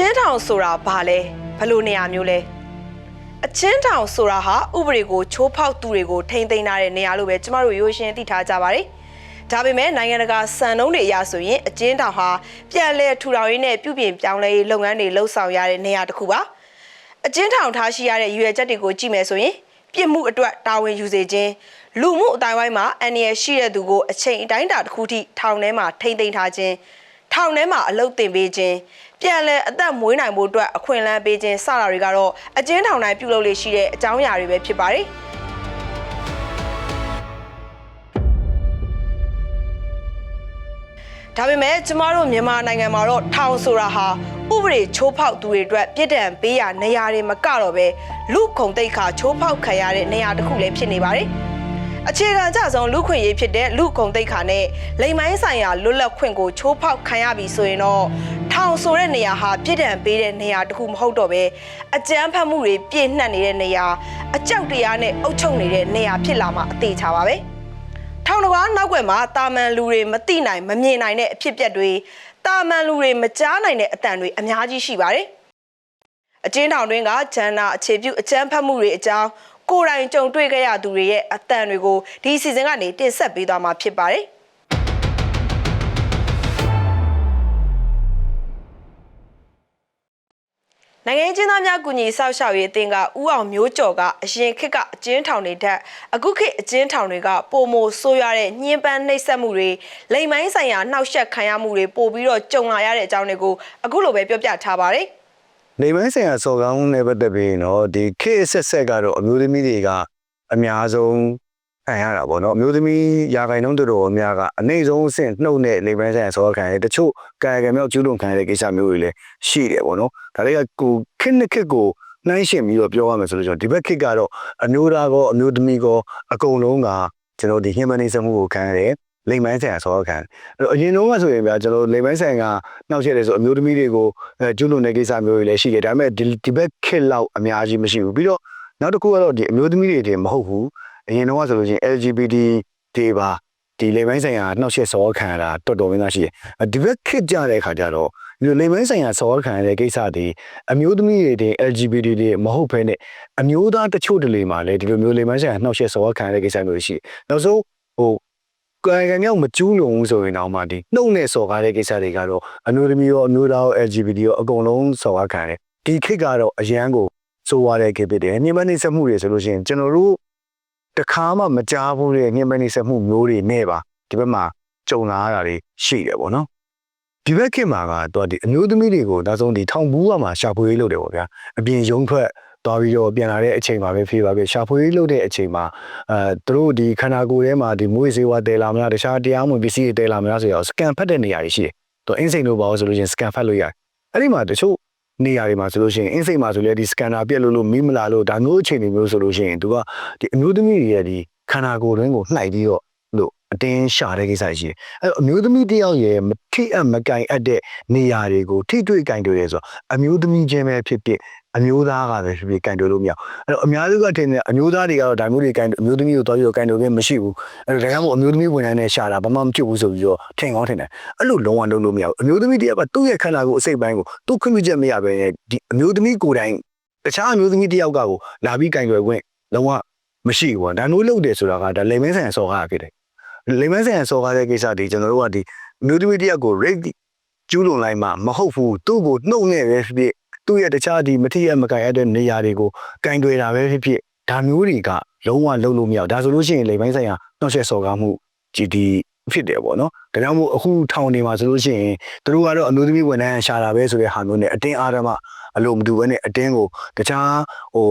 ချင်းထောင်ဆိုတာဘာလဲဘယ်လိုနေရာမျိုးလဲအချင်းထောင်ဆိုတာဟာဥပဒေကိုချိုးဖောက်သူတွေကိုထိမ့်သိမ်းထားတဲ့နေရာလို့ပဲကျမတို့ရိုးရှင်းသိထားကြပါတယ်ဒါပေမဲ့နိုင်ငံတကာစံနှုန်းတွေအရဆိုရင်အကျဉ်းထောင်ဟာပြန်လည်ထူထောင်ရေးနဲ့ပြုပြင်ပြောင်းလဲရေးလုပ်ငန်းတွေလှုပ်ဆောင်ရတဲ့နေရာတစ်ခုပါအကျဉ်းထောင်ထားရှိရတဲ့ရည်ရွယ်ချက်တွေကိုကြည့်မယ်ဆိုရင်ပြစ်မှုအတွက်တာဝန်ယူစေခြင်းလူမှုအတိုင်းဝိုင်းမှာအန္တရာယ်ရှိတဲ့သူကိုအချိန်အတိုင်းအတာတစ်ခုထိထောင်ထဲမှာထိမ့်သိမ်းထားခြင်းထောင်ထဲမှာအလုပ်တင်ပေးခြင်း ပြန်လည်အသက်မွေးနိုင်ဖို့အတွက်အခွင့်အလမ်းပေးခြင်းစတာတွေကတော့အကျဉ်းထောင်တိုင်းပြုလုပ်လေရှိတဲ့အကြောင်းအရာတွေပဲဖြစ်ပါတယ်။ဒါပေမဲ့ကျမတို့မြန်မာနိုင်ငံမှာတော့ထောင်ဆိုတာဟာဥပဒေချိုးဖောက်သူတွေအတွက်ပြစ်ဒဏ်ပေးရနေရာတွေမကတော့ပဲလူခုံတိတ်ခါချိုးဖောက်ခံရတဲ့နေရာတစ်ခုလည်းဖြစ်နေပါတယ်။ အခြေခံကြဆုံးလူခွင့်ရေးဖြစ်တဲ့လူခုံတိတ်ခါနဲ့လိမ်မိုင်းဆိုင်ရာလွတ်လပ်ခွင့်ကိုချိုးဖောက်ခံရပြီဆိုရင်တော့ထောင်ဆိုတဲ့နေရာဟာပြစ်ဒဏ်ပေးတဲ့နေရာတစ်ခုမဟုတ်တော့ပဲအကြမ်းဖက်မှုတွေပြည့်နှက်နေတဲ့နေရာအကြောက်တရားနဲ့အုပ်ချုပ်နေတဲ့နေရာဖြစ်လာမှအသေးချပါပဲ။ထောင်တစ်ပါးနောက်ွယ်မှာတာမန်လူတွေမသိနိုင်မမြင်နိုင်တဲ့အဖြစ်အပျက်တွေတာမန်လူတွေမကြားနိုင်တဲ့အတန်တွေအများကြီးရှိပါတယ်။အကျဉ်းထောင်တွင်းကဂျန်နာအခြေပြုအကြမ်းဖက်မှုတွေအကြောင်း ကိုယ်တိုင်ကြုံတွေ့ခဲ့ရသူတွေရဲ့အတန်တွေကိုဒီအစီအစဉ်ကနေတင်ဆက်ပေးသွားမှာဖြစ်ပါတယ်။နိုင်ငံရေးကျင်းသားများကုညီဆောက်ရှောက်ရေးအသင်းကဥအောင်မျိုးကျော်ကအရင်ခေတ်ကအကျဉ်းထောင်တွေထက်အခုခေတ်အကျဉ်းထောင်တွေကပိုမိုဆိုးရွားတဲ့ညှဉ်းပန်းနှိပ်စက်မှုတွေလိမ်မိုင်းဆိုင်ရာနှောက်ယှက်ခံရမှုတွေပိုပြီးတော့ကြုံလာရတဲ့အကြောင်းတွေကိုအခုလိုပဲပြောပြထားပါတယ် နေပိုင်းဆိုင်ရာစော်ကားမှုနဲ့ပတ်သက်ပြီးတော့ဒီခေတ်ဆက်ဆက်ကတော့အမျိုးသမီးတွေကအများဆုံးခံရတာပေါ့နော်အမျိုးသမီးယာဂိုင်နှုန်းတော်တော်များများကအနိုင်ဆုံးအဆင့်နှုတ်နဲ့နေပိုင်းဆိုင်ရာစော်ကားခံရတယ်တချို့ကာယကံမြောက်ကျူးလွန်ခံရတဲ့ကိစ္စမျိုးတွေလည်းရှိတယ်ပေါ့နော်ဒါတွေကကိုခေတ်နှစ်ခေတ်ကိုနှိုင်းရှင်ပြီးတော့ပြောရမယ်ဆိုလို့ကျွန်တော်ဒီဘက်ခေတ်ကတော့အမျိုးသားကောအမျိုးသမီးကောအကုန်လုံးကကျွန်တော်ဒီ human nature မှုကိုခံရတယ် လိမ်ပိုင်းဆိုင်ရာစော်ကားခံတယ်အဲ့တော့အရင်တုန်းကဆိုရင်ဗျာကျွန်တော်လိမ်ပိုင်းဆိုင်ရာနှောက်ရက်တယ်ဆိုအမျိုးသမီးတွေကိုအဲကျူးလွန်တဲ့ကိစ္စမျိုးတွေလည်းရှိတယ်ဒါပေမဲ့ဒီဒီဘက်ခက်လောက်အများကြီးမရှိဘူးပြီးတော့နောက်တစ်ခုကတော့ဒီအမျိုးသမီးတွေတင်မဟုတ်ဘူးအရင်တော့ဆိုလို့ချင်း LGBT တွေပါဒီလိမ်ပိုင်းဆိုင်ရာနှောက်ယှက်စော်ခံရတာတော်တော်များများရှိတယ်အဒီဘက်ခက်ကြတဲ့အခါကျတော့ဒီလိုလိမ်ပိုင်းဆိုင်ရာစော်ခံရတဲ့ကိစ္စတွေအမျိုးသမီးတွေတင် LGBT တွေမဟုတ်ဘဲနဲ့အမျိုးသားတချို့တလေမှာလည်းဒီလိုမျိုးလိမ်ပိုင်းဆိုင်ရာနှောက်ယှက်စော်ခံရတဲ့ကိစ္စမျိုးတွေရှိတယ်နောက်ဆုံးဟို ကံကံမြောက်မကျူးလွန်ဘူးဆိုရင်တော့မှဒီနှုတ်နဲ့စော်ကားတဲ့ကိစ္စတွေကတော့အမျိုးသမီးရောအမျိုးသားရော LGBT ရောအကုန်လုံးစော်ကားခံတယ်ဒီခေတ်ကတော့အရန်ကိုစိုးရတဲ့ခေတ်ဖြစ်တယ်ညှဉ်းပန်းနှိပ်စက်မှုတွေဆိုလို့ရှိရင်ကျွန်တော်တို့တခါမှမကြားဘူးတဲ့ညှဉ်းပန်းနှိပ်စက်မှုမျိုးတွေနဲ့ပါဒီဘက်မှာကြုံလာရတာတွေရှိတယ်ပေါ့နော်ဒီဘက်ခေတ်မှာကတော့ဒီအမျိုးသမီးတွေကိုဒါဆုံးဒီထောင်ဘူးကမှာရှာဖွေရေးလုပ်တယ်ပေါ့ဗျာအပြင်ရုံးထွက် သွားပြီးတော့ပြန်လာတဲ့အချိန်မှာပဲဖေးပါပဲရှာဖွေရေးလုပ်တဲ့အချိန်မှာအဲသူတို့ဒီခန္ဓာကိုယ်ထဲမှာဒီမွေးစေဝါတဲလာမလားတခြားတရားမဝင်ပစ္စည်းတွေတဲလာမလားဆိုတော့စကန်ဖတ်တဲ့နေရာတွေရှိတယ်။သူအင်းစိန်တို့ပါလို့ဆိုလို့ရှိရင်စကန်ဖတ်လို့ရတယ်။အဲ့ဒီမှာတချို့နေရာတွေမှာဆိုလို့ရှိရင်အင်းစိန်မှာဆိုလေဒီစကန်နာပြက်လို့လို့မိမလာလို့ဒါမျိုးအခြေအနေမျိုးဆိုလို့ရှိရင်သူကဒီအမျိုးသမီးတွေရဲ့ဒီခန္ဓာကိုယ်တွင်းကိုနှိုက်ပြီးတော့လို့အတင်းရှာတဲ့ကိစ္စရှိတယ်။အဲ့တော့အမျိုးသမီးတစ်ယောက်ရဲ့မထိအပ်မကင်အပ်တဲ့နေရာတွေကိုထိတွေ့ကင်တွေ့ရဲဆိုတော့အမျိုးသမီးချင်းပဲဖြစ်ဖြစ် အမျိုးသားကပဲဖြစ်ဖြစ်ကင်တွေ့လို့မရဘူး။အဲ့တော့အများစုကထင်တယ်အမျိုးသားတွေကတော့ဒါမျိုးတွေကင်အမျိုးသမီးကိုတွားပြီးတော့ကင်တွေ့ခြင်းမရှိဘူး။အဲ့တော့ဒါကြောင့်မို့အမျိုးသမီးဝန်ထမ်းနဲ့ရှာတာဘာမှမဖြစ်ဘူးဆိုပြီးတော့ထင်ကောင်းထင်တယ်။အဲ့လိုလုံးဝလုံးလို့မရဘူး။အမျိုးသမီးတယောက်ကသူ့ရဲ့ခန္ဓာကိုယ်အစိတ်ပိုင်းကိုသူ့ခွင့်ပြုချက်မရဘဲနဲ့ဒီအမျိုးသမီးကိုယ်တိုင်တခြားအမျိုးသမီးတယောက်ကကိုလာပြီးကင်တွေ့ခွင့်လုံးဝမရှိဘူးပေါ့။ဒါမျိုးလုပ်တယ်ဆိုတာကဒါလိမ်မင်းဆိုင်ရာစော်ကားဖြစ်တယ်။လိမ်မင်းဆိုင်ရာစော်ကားတဲ့ကိစ္စတွေကျွန်တော်တို့ကဒီအမျိုးသမီးတယောက်ကို rape ကျူးလွန်လိုက်မှမဟုတ်ဘူးသူ့ကိုနှုတ်နဲ့ပဲဖြစ်ဖြစ် သူ့ရဲ့တခြားဒီမထိရမကင်ရတဲ့နေရာတွေကိုကင်တွေတာပဲဖြစ်ဖြစ်ဒါမျိုးတွေကလုံးဝလုံးလို့မရဘူးဒါဆိုလို့ရှိရင်လိမ်ပိုင်းဆိုင်ရာနှောက်ယှက်စော်ကားမှုဒီဒီဖြစ်တယ်ပေါ့နော်ဒါကြောင့်မို့အခုထောင်နေမှာဆိုလို့ရှိရင်သူတို့ကတော့အမျိုးသမီးဝန်ထမ်းရှာတာပဲဆိုတဲ့ဟာမျိုးနဲ့အတင်းအားဓမ္မအလိုမတူဘဲနဲ့အတင်းကိုတခြားဟို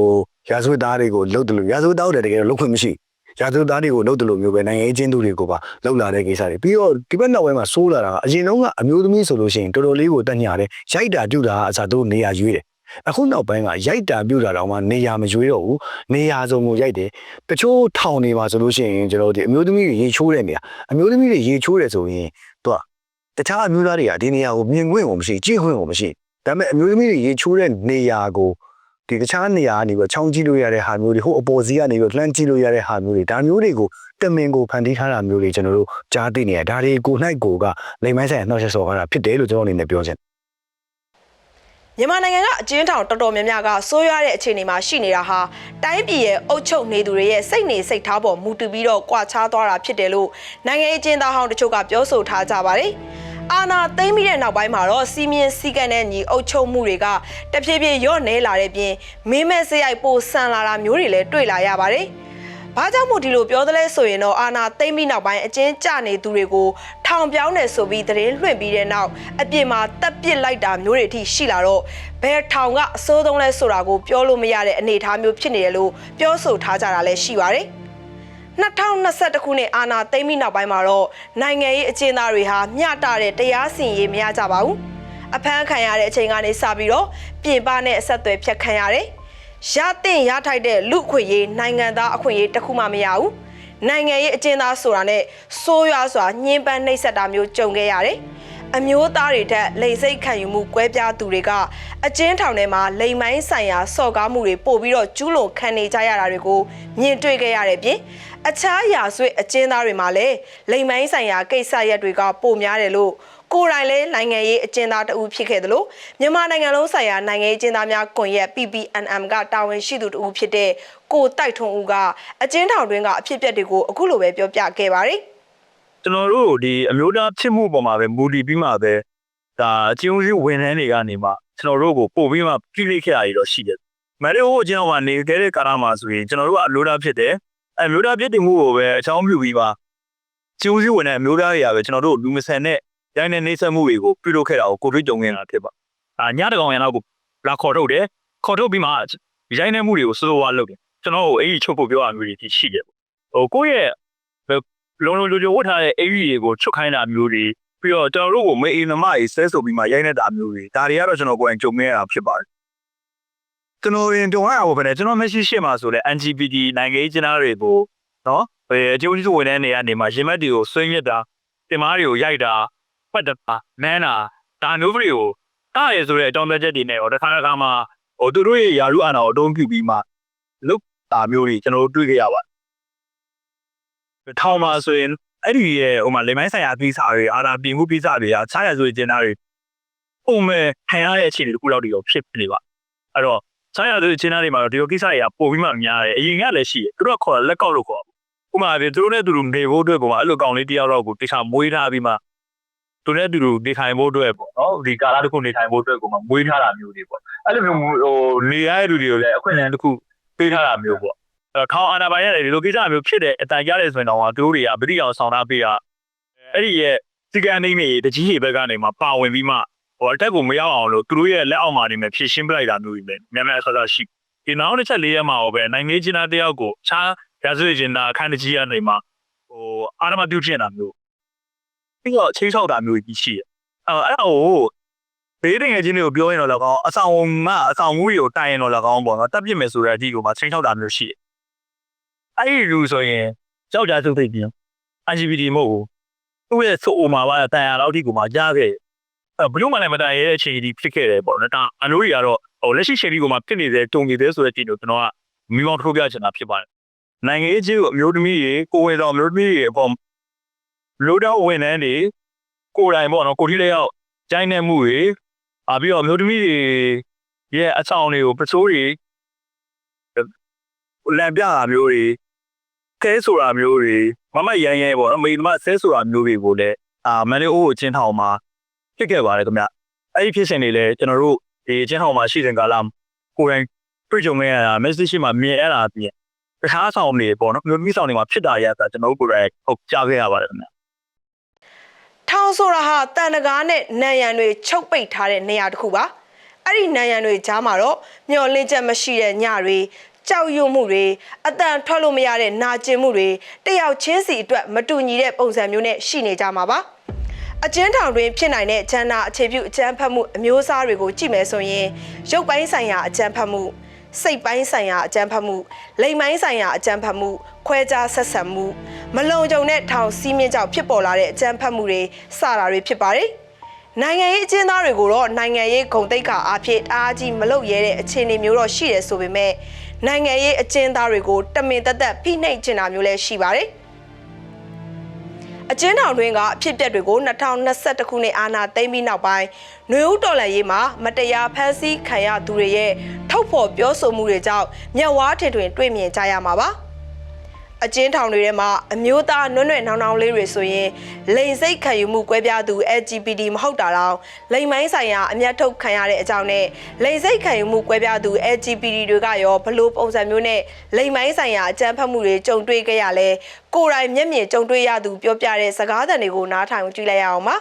ရာဇဝတ်သားတွေကိုလှုပ်တယ်လို့ရာဇဝတ်သားတွေတကယ်တော့လှုပ်ခွင့်မရှိ ရာဇဝတ်သားတွေကိုလှုပ်တယ်လို့မျိုးပဲနိုင်ငံရေးချင်းသူတွေကိုပါလှုပ်လာတဲ့ကိစ္စတွေပြီးတော့ဒီဘက်နောက်ပိုင်းမှာစိုးလာတာကအရင်တုန်းကအမျိုးသမီးဆိုလို့ရှိရင်တော်တော်လေးကိုတက်ညာတယ်ရိုက်တာပြုတ်တာအစားသူတို့နေရာရွေးတယ်အခုနောက်ပိုင်းကရိုက်တာပြုတ်တာတော့မှနေရာမရွေးတော့ဘူးနေရာစုံကိုရိုက်တယ်တချို့ထောင်နေမှာဆိုလို့ရှိရင်ကျွန်တော်တို့ဒီအမျိုးသမီးတွေရေချိုးတဲ့နေရာအမျိုးသမီးတွေရေချိုးတယ်ဆိုရင်သူကတခြားအမျိုးသားတွေကဒီနေရာကိုမြင်ခွင့်ကိုမရှိကြည့်ခွင့်ကိုမရှိဒါပေမဲ့အမျိုးသမီးတွေရေချိုးတဲ့နေရာကို ဒီတခြားနေရာကနေပြီးချောင်းကြည့်လို့ရတဲ့ဟာမျိုးတွေဟိုအပေါ်စီကနေပြီးလှမ်းကြည့်လို့ရတဲ့ဟာမျိုးတွေဒါမျိုးတွေကိုတမင်ကိုဖန်တီးထားတာမျိုးတွေကျွန်တော်တို့ကြားသိနေရဒါတွေကို၌ကိုကလိမ်မိုင်းဆိုင်နှောက်ချက်စော်ကားတာဖြစ်တယ်လို့ကျွန်တော်အနေနဲ့ပြောချင်ညမြန်မာနိုင်ငံကအကျဉ်းထောင်တော်တော်များများကဆိုးရွားတဲ့အခြေအနေမှာရှိနေတာဟာတိုင်းပြည်ရဲ့အုပ်ချုပ်နေသူတွေရဲ့စိတ်နေစိတ်ထားပေါ်မူတည်ပြီးတော့ကွာခြားသွားတာဖြစ်တယ်လို့နိုင်ငံရေးအကျဉ်းသားဟောင်းတချို့ကပြောဆိုထားကြပါတယ်။ အာနာသိမ့်ပြီးတဲ့နောက်ပိုင်းမှာတော့စီမင်းစည်းကမ်းတဲ့ညီအုပ်ချုပ်မှုတွေကတဖြည်းဖြည်းလျော့နေလာတဲ့ပြင်မင်းမဲ့စရိုက်ပိုဆန်လာတာမျိုးတွေလည်းတွေ့လာရပါတယ်။ဘာကြောင့်မို့ဒီလိုပြောသလဲဆိုရင်တော့အာနာသိမ့်ပြီးနောက်ပိုင်းအကျဉ်းကျနေသူတွေကိုထောင်ပြောင်းနေဆိုပြီးသတင်းလွှင့်ပြီးတဲ့နောက်အပြင်မှာတပ်ပစ်လိုက်တာမျိုးတွေအထိရှိလာတော့ဘယ်ထောင်ကအစိုးဆုံးလဲဆိုတာကိုပြောလို့မရတဲ့အနေအထားမျိုးဖြစ်နေတယ်လို့ပြောဆိုထားကြတာလည်းရှိပါတယ်။ 2021ခုနှစ်အာနာသိမ့်ပြီးနောက်ပိုင်းမှာတော့နိုင်ငံရေးအကျဉ်းသားတွေဟာမျှတတဲ့တရားစီရင်ရေးမရကြပါဘူး။အဖမ်းခံရတဲ့အချိန်ကနေစပြီးတော့ပြင်ပနဲ့အဆက်အသွယ်ဖြတ်ခံရတယ်။ရတဲ့ရထိုက်တဲ့လူအခွင့်ရေးနိုင်ငံသားအခွင့်ရေးတစ်ခုမှမရဘူး။နိုင်ငံရေးအကျဉ်းသားဆိုတာနဲ့ဆိုးရွားစွာညှဉ်းပန်းနှိပ်စက်တာမျိုးကြုံခဲ့ရတယ်။ အမျိုးသားတွေထက်လိန်စိတ်ခံယူမှုကွဲပြားသူတွေကအကျဉ်းထောင်ထဲမှာလိန်မိုင်းဆိုင်ရာစော့ကားမှုတွေပို့ပြီးတော့ကျူးလွန်ခံနေကြရတာတွေကိုမြင်တွေ့ခဲ့ရတဲ့ပြင်အခြားရာဇဝတ်အကျဉ်းသားတွေမှာလည်းလိန်မိုင်းဆိုင်ရာကိစ္စရပ်တွေကပိုများတယ်လို့ကိုယ်တိုင်လည်းနိုင်ငံရေးအကျဉ်းသားတဦးဖြစ်ခဲ့တယ်လို့မြန်မာနိုင်ငံလုံးဆိုင်ရာနိုင်ငံရေးအကျဉ်းသားများကွန်ရက် PPNM ကတာဝန်ရှိသူတဦးဖြစ်တဲ့ကိုတိုက်ထွန်းဦးကအကျဉ်းထောင်တွင်းကအဖြစ်အပျက်တွေကိုအခုလိုပဲပြောပြခဲ့ပါတယ် ကျွန်တော်တို့ဒီအမျိုးသားဖြစ်မှုပေါ်မှာပဲမူတည်ပြီးမှပဲဒါအကျဉ်းဦးစီးဝန်ထမ်းတွေကနေမှကျွန်တော်တို့ကိုပို့ပြီးမှပြိလိခဲ့ရရတော့ရှိတယ်။မန်လေးဟိုအကျဉ်းအောင်ကနေခဲ့တဲ့ကာလမှာဆိုရင်ကျွန်တော်တို့ကအမျိုးသားဖြစ်တယ်။အဲအမျိုးသားဖြစ်တည်မှုကိုပဲအချောင်းပြုပြီးပါကျဉ်းဦးစီးဝန်ထမ်းအမျိုးသားတွေကပဲကျွန်တော်တို့လူမဆန်တဲ့ရိုင်းတဲ့နေဆက်မှုတွေကိုပြုလုပ်ခဲ့တာကိုကိုတွေ့ကြုံနေတာဖြစ်ပါ။အာညတကောင်ရံတော့ကိုလာခေါ်ထုတ်တယ်။ခေါ်ထုတ်ပြီးမှရိုင်းတဲ့မှုတွေကိုစိုးစိုးဝါးလုပ်တယ်။ကျွန်တော်တို့အဲ့ဒီချုပ်ဖို့ပြောရမျိုးတွေရှိတယ်ပေါ့။ဟိုကိုယ့်ရဲ့ လုံးလုံးလိုလိုဝတ်ထားတဲ့အိရီတွေကိုချွတ်ခိုင်းတာမျိုးတွေပြီးတော့ကျွန်တော်တို့ကိုမေအိမ်သမားကြီးဆဲဆိုပြီးမှရိုက်နေတာမျိုးတွေဒါတွေကတော့ကျွန်တော်ကိုယ်တိုင်ကြုံခဲ့ရတာဖြစ်ပါတယ်ကျွန်တော်ရင်တုံရအောင်ပဲကျွန်တော်မရှိရှိမှာဆိုလဲ LGBT နိုင်ငံရေးကျင်းသားတွေကိုနော်ဘယ်အကျိုးကျေးဇူးဝင်တဲ့နေရာနေမှာရင်မက်တွေကိုဆွေးမြစ်တာတင်မားတွေကိုရိုက်တာပတ်တာနန်းတာဒါမျိုးတွေကိုတားရဆိုတဲ့အကြောင်းပြချက်တွေနဲ့တော့တစ်ခါတစ်ခါမှဟိုသူတို့ရဲ့ယာရုအာဏာကိုအတုံးပြုပြီးမှလုတ်တာမျိုးတွေကျွန်တော်တို့တွေ့ခဲ့ရပါတယ် ထောင်မှာဆိုရင်အဲ့ဒီရဲ့ဟိုမှာလေမိုင်းဆိုင်ရာပိစာတွေအာသာပြင်မှုပိစာတွေကခြားရဆိုရင်ကျင်းသားတွေပုံမဲ့ခံရတဲ့အခြေအနေတစ်ခုလောက်တည်းရောဖြစ်နေပါအဲ့တော့ခြားရဆိုရင်ကျင်းသားတွေမှာတော့ဒီလိုကိစ္စတွေကပိုပြီးမှများတယ်အရင်ကလည်းရှိတယ်သူတို့ကခေါ်လက်ကောက်လို့ခေါ်ဥပမာပြသူတို့နဲ့သူတို့နေဖို့အတွက်ပုံမှာအဲ့လိုကောင်လေးတယောက်တော့ကိုတိခါမွေးထားပြီးမှသူနဲ့သူတို့နေထိုင်ဖို့အတွက်ပေါ့နော်ဒီကာလတစ်ခုနေထိုင်ဖို့အတွက်ကိုမှမွေးထားတာမျိုးတွေပေါ့အဲ့လိုမျိုးဟိုနေရတဲ့လူတွေကိုလည်းအခွင့်အလမ်းတစ်ခုပေးထားတာမျိုးပေါ့ အဲ့တော့ထောင်အာဏာပိုင်ရတယ်ဒီလိုကိစ္စမျိုးဖြစ်တဲ့အတန်ကြားတယ်ဆိုရင်တော့သူတို့တွေကဗတိအောင်ဆောင်တာပေးတာအဲ့ဒီရဲ့စီကံနေနေတကြီးတွေဘက်ကနေမှပါဝင်ပြီးမှဟိုအတက်ကိုမရောက်အောင်လို့သူတို့ရဲ့လက်အောက်မှာနေမဲ့ဖြည့်ရှင်းပလိုက်တာမျိုးတွေပဲများများဆဆရှိဒီနောက်တစ်ချက်လေးရမှာဟောပဲနိုင်ငံချင်းသားတယောက်ကိုခြားရာဇဝတ်ချင်းသားအခန်းတကြီးကနေမှဟိုအာရမပြုတ်ကျင်တာမျိုးပြီးတော့ချင်းချောက်တာမျိုးကြီးရှိရအဲ့အဲ့ဟိုဘေးတင်ငယ်ချင်းတွေကိုပြောရင်တော့လည်းကောင်းအဆောင်ကအဆောင်မှုတွေကိုတိုင်ရင်တော့လည်းကောင်းပေါ့နော်တက်ပြစ်မယ်ဆိုတဲ့အထိကိုမှချင်းချောက်တာမျိုးရှိတယ် အဲ့ဒီလူဆိုရင်ကြောက်ကြစုသိပ်ပြန် LGBT မဟုတ်ဘူးသူ့ရဲ့ဆိုအိုမှာပါတန်ရလောက်ထိကိုမှကြားခဲ့အဲဘလို့မှလည်းမတန်ရတဲ့အခြေအနေဖြစ်ခဲ့တယ်ပေါ့နော်ဒါအလို့တွေကတော့ဟိုလက်ရှိချိန်ဒီကိုမှဖြစ်နေတဲ့တုံနေသေးဆိုတဲ့အခြေအနေကိုကျွန်တော်ကမိမောင်းထုတ်ပြချင်တာဖြစ်ပါတယ်နိုင်ငံရေးကြီးကိုအမျိုးသမီးတွေကိုဝင်တော်အမျိုးသမီးတွေအပေါ်လို့တော့ဝင်နေနေကိုယ်တိုင်ပေါ့နော်ကိုတိလေးရောက်ကြိုင်းနေမှုတွေအာပြီးတော့အမျိုးသမီးတွေရဲ့အဆောင်တွေကိုပစိုးတွေလံပြတာမျိုးတွေ ဆဲဆိုတာမျိုးတွေမမရန်ရဲပေါ့နော်မိမဆဲဆိုတာမျိုးတွေကိုလည်းအာမန်လေးအိုးကိုချင်းထောင်မှာဖြစ်ခဲ့ပါတယ်ခင်ဗျအဲ့ဒီဖြစ်စဉ်တွေလည်းကျွန်တော်တို့ဒီချင်းထောင်မှာရှိတဲ့ကာလကိုယ်တိုင်တွေ့ကြုံခဲ့ရတာ message မှာမြင်ရတာပြင်တခြားဆောင်တွေပေါ့နော်မျိုးမိဆောင်တွေမှာဖြစ်တာရတာကျွန်တော်တို့ကိုယ်တိုင်ဟုတ်ကြားခဲ့ရပါတယ်ခင်ဗျထောင်ဆိုတာဟာတန်တကားနဲ့နံရံတွေချုပ်ပိတ်ထားတဲ့နေရာတစ်ခုပါအဲ့ဒီနံရံတွေကြားမှာတော့မျောလင့်ချက်မရှိတဲ့ညတွေ ကြောက်ရွံ့မှုတွေအတန်ထွက်လို့မရတဲ့နာကျင်မှုတွေတယောက်ချင်းစီအတွက်မတူညီတဲ့ပုံစံမျိုးနဲ့ရှိနေကြမှာပါအကျဉ်းထောင်တွင်ဖြစ်နိုင်တဲ့ဂျန်နာအခြေပြုအကြမ်းဖက်မှုအမျိုးအစားတွေကိုကြည့်မယ်ဆိုရင်ရုပ်ပိုင်းဆိုင်ရာအကြမ်းဖက်မှုစိတ်ပိုင်းဆိုင်ရာအကြမ်းဖက်မှုလိမ်ပိုင်းဆိုင်ရာအကြမ်းဖက်မှုခွဲခြားဆက်ဆံမှုမလုံခြုံတဲ့ထောင်စီးမြင့်ကြောင့်ဖြစ်ပေါ်လာတဲ့အကြမ်းဖက်မှုတွေစတာတွေဖြစ်ပါတယ်နိုင်ငံရေးအကျဉ်းသားတွေကိုတော့နိုင်ငံရေးဂုံတိတ်ခါအားဖြင့်အားကြီးမလုပ်ရဲတဲ့အခြေအနေမျိုးတော့ရှိတယ်ဆိုပေမဲ့ နိုင်ငံရေးအကျဉ်းသားတွေကိုတမင်သက်သက်ဖိနှိပ်ချင်တာမျိုးလည်းရှိပါတယ်အကျဉ်းထောင်တွင်းကအဖြစ်အပျက်တွေကို2021ခုနှစ်အာဏာသိမ်းပြီးနောက်ပိုင်းຫນွေဦးတော်လှန်ရေးမှာမတရားဖမ်းဆီးခံရသူတွေရဲ့ထုတ်ဖော်ပြောဆိုမှုတွေကြောင့်မျက်ဝါးထင်ထင် တွေ့မြင်ကြရမှာပါ အကျဉ်းထောင်တွေထဲမှာအမျိုးသားနွဲ့နွဲ့နောင်နောင်လေးတွေဆိုရင်လိန်စိတ်ခံယူမှုကွဲပြားသူ LGBT မဟုတ်တာတော့လိန်မိုင်းဆိုင်ရာအမျက်ထုတ်ခံရတဲ့အကြောင်းနဲ့လိန်စိတ်ခံယူမှုကွဲပြားသူ LGBT တွေကရောဘလို့ပုံစံမျိုးနဲ့လိန်မိုင်းဆိုင်ရာအကြမ်းဖက်မှုတွေကြုံတွေ့ခဲ့ရလဲကိုယ်တိုင်မျက်မြင်ကြုံတွေ့ရသူပြောပြတဲ့စကားသံတွေကိုနားထောင်ကြည့်လိုက်ရအောင်ပါ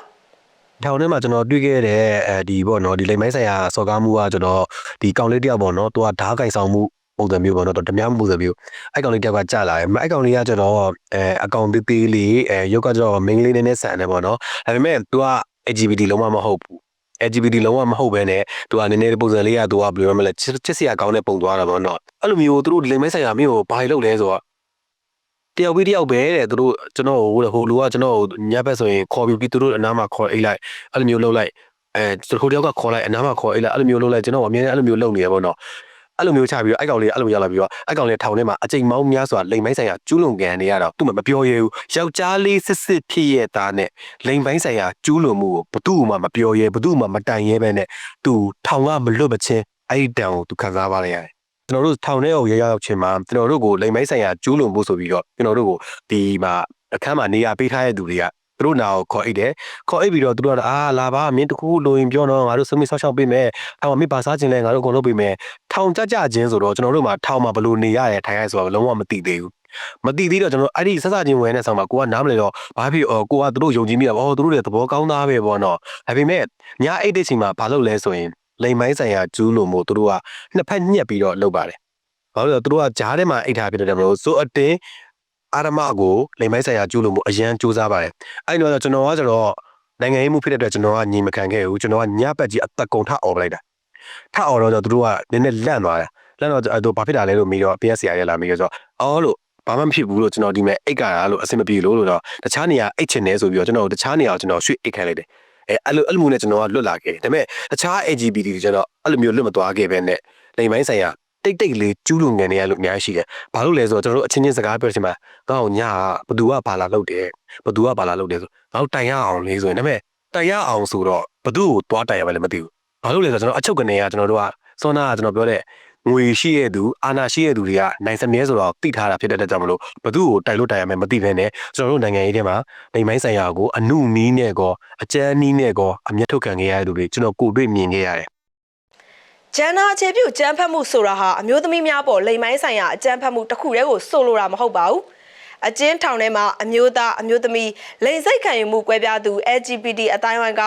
ထောင်ထဲမှာကျွန်တော်တွေ့ခဲ့တဲ့အဲဒီပေါ့နော်ဒီလိမ်မိုင်းဆိုင်ရာစော်ကားမှုကကျွန်တော်ဒီကောင်လေးတယောက်ပေါ့နော်သူကဓာတ်ကင်ဆောင်မှု ပုံစံမျိုးပေါ့နော်ဓမြမှုပုံစံမျိုးအဲ့ကောင်လေးတယောက်ကကြာလာတယ်အဲ့ကောင်လေးကကျွန်တော်အဲအကောင်သေးသေးလေးအဲရုပ်ကကျွန်တော်မိန်းကလေးနည်းနည်းဆန်တယ်ပေါ့နော်ဒါပေမဲ့ तू က LGBT လုံးဝမဟုတ်ဘူး LGBT လုံးဝမဟုတ်ဘဲနဲ့သူကနည်းနည်းပုံစံလေးကသူကဘယ်လိုမှမလဲချစ်ချစ်စရာကောင်းတဲ့ပုံသွားတာပေါ့နော်အဲ့လိုမျိုးသူတို့လိမ်မိုင်းဆိုင်ရာမျိုးကိုဘာလို့လဲဆိုတော့တယောက်ပြီးတယောက်ပဲတဲ့သူတို့ကျွန်တော်ဟိုဟိုလူကကျွန်တော်ညဘက်ဆိုရင်ခေါ်ပြီးပြီးသူတို့အနားမှာခေါ်အိတ်လိုက်အဲ့လိုမျိုးလုပ်လိုက်အဲသူတို့တယောက်ကခေါ်လိုက်အနားမှာခေါ်အိတ်လိုက်အဲ့လိုမျိုးလုပ်လိုက်ကျွန်တော်အမြဲတမ်းအဲ့လိုမျိုးလုပ်နေရပေါ့နော် အဲ့လိုမျိုးချပြီးတော့အဲ့ကောင်လေးအဲ့လိုရောက်လာပြီးတော့အဲ့ကောင်လေးထောင်ထဲမှာအချိန်မောင်းများစွာလိမ်ပိုင်းဆိုင်ရာကျူးလွန်ကန်နေရတော့သူ့မှာမပြောရဲဘူးယောက်ျားလေးစစ်စစ်ဖြစ်ရဲ့သားနဲ့လိမ်ပိုင်းဆိုင်ရာကျူးလွန်မှုကိုဘသူ့မှမပြောရဲဘသူ့မှမတိုင်ရဲပဲနဲ့သူထောင်ကမလွတ်မချင်းအဲ့ဒီတန်ကိုသူခံစားပါရရတယ်ကျွန်တော်တို့ထောင်ထဲကိုရောက်ရောက်ချင်းမှာကျွန်တော်တို့ကိုလိမ်မိုင်းဆိုင်ရာကျူးလွန်ဖို့ဆိုပြီးတော့ကျွန်တော်တို့ကိုဒီမှာအခန်းမှာနေရာပေးထားတဲ့သူတွေက သူတို့နာကိုခေါ်အိတ်တယ်ခေါ်အိတ်ပြီးတော့သူတို့ကအာလာပါမင်းတခုလိုရင်ပြောတော့ငါတို့စမိဆောက်ရှောက်ပေးမယ်ထောင်မှာမိပါစားခြင်းလဲငါတို့အကုန်လုပ်ပေးမယ်ထောင်ကြကြချင်းဆိုတော့ကျွန်တော်တို့မှာထောင်မှာဘယ်လိုနေရရဲထိုင်ရဲဆိုတော့လုံးဝမသိသေးဘူးမသိသေးတော့ကျွန်တော်အဲ့ဒီဆက်စချင်းဝင်တဲ့ဆောင်မှာကိုကနားမလဲတော့ဘာဖြစ်အော်ကိုကသူတို့ယုံကြည်မိတာပေါ့သူတို့တွေသဘောကောင်းသားပဲပေါ့နော်ဒါပေမဲ့ညာအိတ်တဲ့ချိန်မှာဘာလုပ်လဲဆိုရင်လိမ်မိုင်းဆိုင်ရာကျူးလို့မို့သူတို့ကနှစ်ဖက်ညှက်ပြီးတော့လုပ်ပါတယ်ဘာလို့လဲသူတို့ကကြားထဲမှာအိတ်ထားပြတယ်မလို့စိုးအတင်း အာရမကိုလိမ်မိုင်းဆိုင်ရာကျူးလို့မို့အရန်စူးစားပါတယ်အဲ့တော့ကျွန်တော်ကကျတော့နိုင်ငံရေးမှုဖြစ်တဲ့အတွက်ကျွန်တော်ကညီမခံခဲ့ဘူးကျွန်တော်ကညဘက်ကြီးအသက်ကုန်ထအော်ပလိုက်တာထအော်တော့သူတို့ကနည်းနည်းလန့်သွားတယ်လန့်တော့အဲ့တော့ဘာဖြစ်တာလဲလို့မေးတော့ PS ရရလာမေးတော့အော်လို့ဘာမှမဖြစ်ဘူးလို့ကျွန်တော်ဒီမဲ့အိတ်ကတာလို့အဆင်မပြေလို့လို့တော့တခြားနေရာအိတ်ချင်တယ်ဆိုပြီးတော့ကျွန်တော်တခြားနေရာကိုကျွန်တော်ရွှေ့အိတ်ခိုင်းလိုက်တယ်အဲအဲ့လိုအဲ့လိုမျိုးနဲ့ကျွန်တော်ကလွတ်လာခဲ့တယ်ဒါပေမဲ့တခြား LGBT တွေကျွန်တော်အဲ့လိုမျိုးလွတ်မသွားခဲ့ပဲနဲ့လိမ်ပိုင်းဆိုင်ရာ တိတ်တိတ်လေးကျူးလွန်ငန်နေရလို့အများကြီးရှိတယ်ဘာလို့လဲဆိုတော့ကျွန်တော်တို့အချင်းချင်းစကားပြောချင်မှာတော့ညာကဘသူကဘာလာလုပ်တယ်ဘသူကဘာလာလုပ်တယ်ဆိုငါတို့တိုင်ရအောင်လေးဆိုရင်ဒါပေမဲ့တိုင်ရအောင်ဆိုတော့ဘသူ့ကိုတွားတိုင်ရပါလဲမသိဘူးဘာလို့လဲဆိုတော့ကျွန်တော်အချုပ်ကနေကကျွန်တော်တို့ကစောနာကကျွန်တော်ပြောတဲ့ငွေရှိရဲ့သူအာနာရှိရဲ့သူတွေကနိုင်စမြဲဆိုတော့တိထားတာဖြစ်တဲ့အတွက်ကြောင့်မလို့ဘသူ့ကိုတိုင်လို့တိုင်ရမယ်မသိဘဲနဲ့ကျွန်တော်တို့နိုင်ငံရေးထဲမှာနေမိုင်းဆိုင်ရာကိုအနုနီးနဲ့ကောအကျန်းနီးနဲ့ကောအမျက်ထုတ်ခံခဲ့ရတဲ့သူတွေကျွန်တော်ကိုယ်တွေ့မြင်ခဲ့ရတယ် ဂျန်နာအခြေပြုကြမ်းဖက်မှုဆိုတာဟာအမျိုးသမီးများပေါ်လိမ်မိုင်းဆိုင်ရာအကြမ်းဖက်မှုတစ်ခုတည်းကိုဆိုလိုတာမဟုတ်ပါဘူးအကျဉ်းထောင်ထဲမှာအမျိုးသားအမျိုးသမီးလိင်စိတ်ခံယူမှုကွဲပြားသူ LGBT အတိုင်းဝိုင်းက